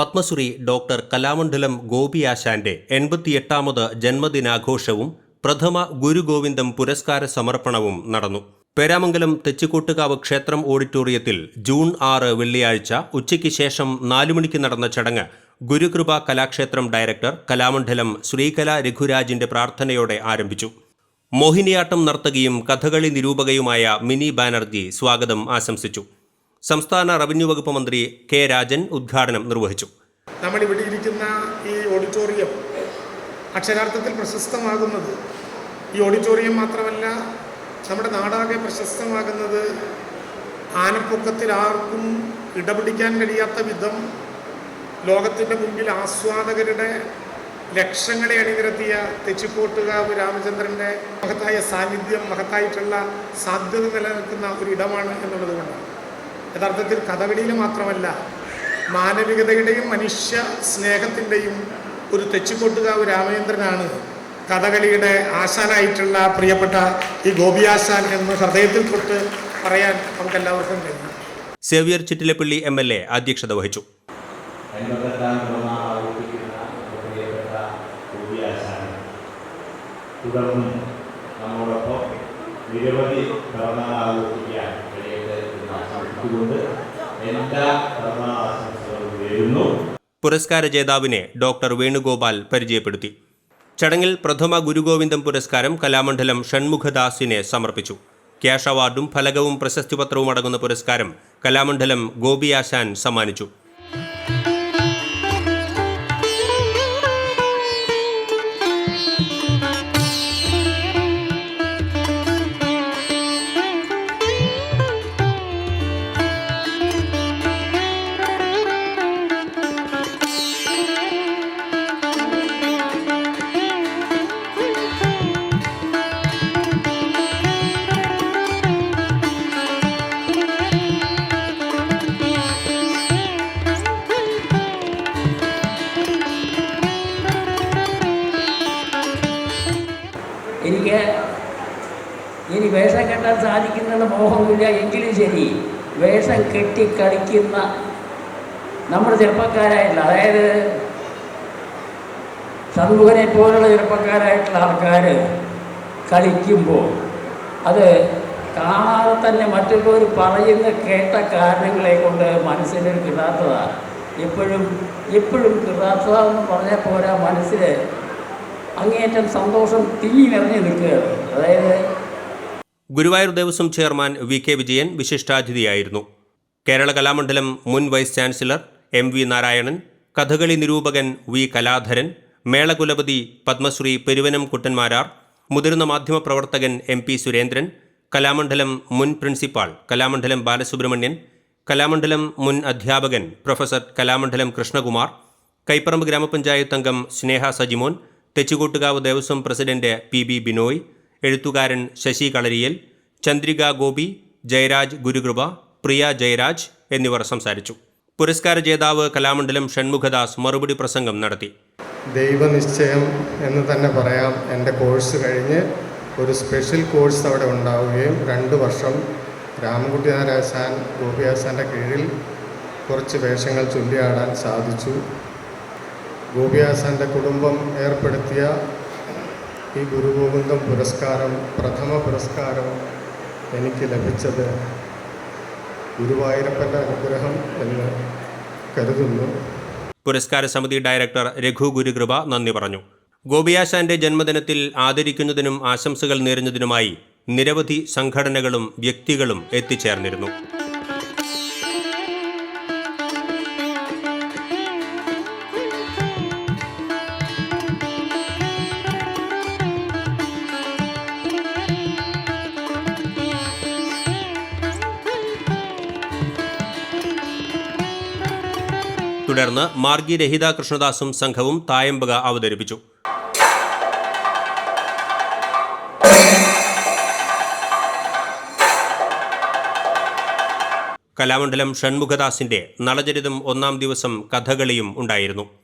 Padmashri doctor Kalamandalam Gopi ആശാന്റെ എൺപത്തിയെട്ടാമത് ജന്മദിനാഘോഷവും പ്രഥമ ഗുരുഗോവിന്ദം പുരസ്കാര സമർപ്പണവും നടന്നു. പേരാമംഗലം തെച്ചിക്കോട്ടുകാവ് ക്ഷേത്രം ഓഡിറ്റോറിയത്തിൽ ജൂൺ ആറ് വെള്ളിയാഴ്ച ഉച്ചയ്ക്ക് ശേഷം നാലു മണിക്ക് നടന്ന ചടങ്ങ് ഗുരുകൃപ കലാക്ഷേത്രം ഡയറക്ടർ കലാമണ്ഡലം ശ്രീകല രഘുരാജിന്റെ പ്രാർത്ഥനയോടെ ആരംഭിച്ചു. മോഹിനിയാട്ടം നർത്തകിയും കഥകളി നിരൂപകയുമായ മിനി ബാനർജി സ്വാഗതം ആശംസിച്ചു. സംസ്ഥാന റവന്യൂ വകുപ്പ് മന്ത്രി കെ രാജൻ ഉദ്ഘാടനം നിർവഹിച്ചു. നമ്മൾ ഇവിടെ ഇരിക്കുന്ന ഈ ഓഡിറ്റോറിയം അക്ഷരാർത്ഥത്തിൽ പ്രശസ്തമാകുന്നത് ഈ ഓഡിറ്റോറിയം മാത്രമല്ല നമ്മുടെ നാടാകെ പ്രശസ്തമാകുന്നത് ആനപ്പൊക്കത്തിൽ ആർക്കും ഇടപിടിക്കാൻ കഴിയാത്ത വിധം ലോകത്തിന്റെ മുമ്പിൽ ആസ്വാദകരുടെ ലക്ഷങ്ങളെ അണിനിരത്തിയ തെച്ചിക്കോട്ടുകാവ് രാമചന്ദ്രന്റെ മഹത്തായ സാന്നിധ്യം മഹത്തായിട്ടുള്ള സാധ്യത നിലനിൽക്കുന്ന ഒരു ഇടമാണ് എന്നുള്ളത് കൊണ്ടാണ്. യഥാർത്ഥത്തിൽ കഥകളിയിൽ മാത്രമല്ല മാനവികതയുടെയും മനുഷ്യ സ്നേഹത്തിന്റെയും ഒരു തെച്ചിക്കൊട്ടുകാവ് രാമചന്ദ്രനാണ് കഥകളിയുടെ ആശാനായിട്ടുള്ള പ്രിയപ്പെട്ട ഈ ഗോപിയാശാൻ എന്ന് ഹൃദയത്തിൽ തൊട്ട് പറയാൻ നമുക്കെല്ലാവർക്കും കഴിയും. Xavier Chittilappilly M L A അധ്യക്ഷത വഹിച്ചു. തുടർന്ന് നിരവധി പിറന്നാൾ ആഘോഷിക്കാൻ കഴിയട്ടെ എല്ലാ പിറന്നാൾ ആശംസകളും പുരസ്കാര ജേതാവിനെ ഡോക്ടർ വേണുഗോപാൽ പരിചയപ്പെടുത്തി. ചടങ്ങിൽ പ്രഥമ ഗുരുഗോവിന്ദം പുരസ്കാരം കലാമണ്ഡലം ഷൺമുഖദാസിനെ സമർപ്പിച്ചു. ക്യാഷ് അവാർഡും ഫലകവും പ്രശസ്തിപത്രവും അടങ്ങുന്ന പുരസ്കാരം കലാമണ്ഡലം ഗോപിയാശാൻ സമ്മാനിച്ചു. ഇനി വേഷം കെട്ടാൻ സാധിക്കുന്നുള്ള മോഹമില്ല എങ്കിലും ശരി. വേഷം കെട്ടി കളിക്കുന്ന നമ്മുടെ ചെറുപ്പക്കാരായിട്ടുള്ള അതായത് ഷൺമുഖനെ പോലുള്ള ചെറുപ്പക്കാരായിട്ടുള്ള ആൾക്കാർ കളിക്കുമ്പോൾ അത് കാണാതെ തന്നെ മറ്റുള്ളവർ പറയുന്ന കേട്ട കാരണങ്ങളെ കൊണ്ട് മനസ്സിനൊരു കിടാത്തത. എപ്പോഴും എപ്പോഴും കിടാത്തത എന്ന് പറഞ്ഞാൽ പോരാ മനസ്സിൽ അങ്ങേയറ്റം സന്തോഷം തിങ്ങി നിറഞ്ഞു നിൽക്കുകയാണ്. അതായത് Guruvayur Devaswom chairman V K Vijayan വിശിഷ്ടാതിഥിയായിരുന്നു. Kerala Kalamandalam മുൻ vice chancellor M V Narayanan Kathakali നിരൂപകൻ വി കലാധരൻ മേളകുലപതി പത്മശ്രീ പെരുവനം കുട്ടന്മാരാർ മുതിർന്ന മാധ്യമപ്രവർത്തകൻ എം പി സുരേന്ദ്രൻ കലാമണ്ഡലം മുൻ പ്രിൻസിപ്പാൾ കലാമണ്ഡലം ബാലസുബ്രഹ്മണ്യൻ കലാമണ്ഡലം മുൻ അധ്യാപകൻ പ്രൊഫസർ കലാമണ്ഡലം കൃഷ്ണകുമാർ കൈപ്പറമ്പ് ഗ്രാമപഞ്ചായത്ത് അംഗം Sneha Sajimon Thechikottukavu Devaswom president P B Binoy എഴുത്തുകാരൻ ശശി കളരിയൽ ചന്ദ്രിക ഗോപി ജയരാജ് ഗുരുകൃപ പ്രിയ ജയരാജ് എന്നിവർ സംസാരിച്ചു. പുരസ്കാര ജേതാവ് കലാമണ്ഡലം ഷൺമുഖദാസ് മറുപടി പ്രസംഗം നടത്തി. ദൈവനിശ്ചയം എന്ന് തന്നെ പറയാം. എന്റെ കോഴ്സ് കഴിഞ്ഞ് ഒരു സ്പെഷ്യൽ കോഴ്സ് അവിടെ ഉണ്ടാവുകയും രണ്ട് വർഷം രാമൻകുട്ടി നാരായസാൻ ഗോപിയാശാന്റെ കീഴിൽ കുറച്ച് വേഷങ്ങൾ ചൊല്ലിയാടാൻ സാധിച്ചു. ഗോപിയാശാന്റെ കുടുംബം ഏർപ്പെടുത്തിയ ഈ ഗുരുഗോവിന്ദം പുരസ്കാരം പ്രഥമ പുരസ്കാരം എനിക്ക് ലഭിച്ചത് ഗുരുവായൂരപ്പന്റെ അനുഗ്രഹം എന്ന് കരുതുന്നു. പുരസ്കാര സമിതി ഡയറക്ടർ രഘു ഗുരുകൃപ നന്ദി പറഞ്ഞു. ഗോപിയാശാന്റെ ജന്മദിനത്തിൽ ആദരിക്കുന്നതിനും ആശംസകൾ നേരുന്നതിനുമായി നിരവധി സംഘടനകളും വ്യക്തികളും എത്തിച്ചേർന്നിരുന്നു. തുടർന്ന് മാർഗി രഹിത കൃഷ്ണദാസും സംഘവും തായമ്പക അവതരിപ്പിച്ചു. കലാമണ്ഡലം ഷൺമുഖദാസിന്റെ നളചരിതം ഒന്നാം ദിവസം കഥകളിയും ഉണ്ടായിരുന്നു.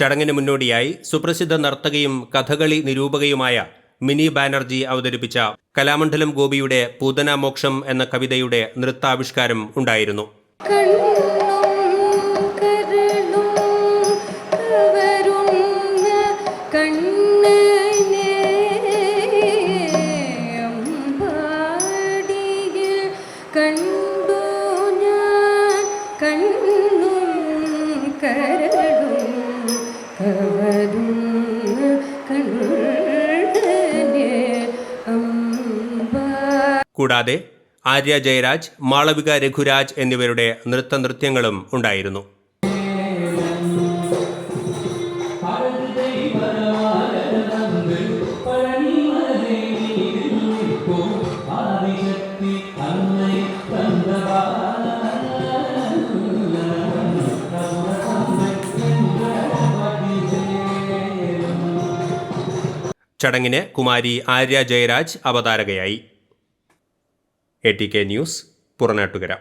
ചടങ്ങിന് മുന്നോടിയായി സുപ്രസിദ്ധ നർത്തകയും കഥകളി നിരൂപകയുമായ മിനി ബാനർജി അവതരിപ്പിച്ച കലാമണ്ഡലം ഗോപിയുടെ പൂതനാമോക്ഷം എന്ന കവിതയുടെ നൃത്താവിഷ്കാരം ഉണ്ടായിരുന്നു. കണ്ടു ഞാൻ കണ്ണും കൂടാതെ ആര്യ ജയരാജ് മാളവിക രഘുരാജ് എന്നിവരുടെ നൃത്ത നൃത്യങ്ങളും ഉണ്ടായിരുന്നു. ചടങ്ങിന് Kumari Arya Jayaraj അവതാരകയായി. A T K news Puranattukara.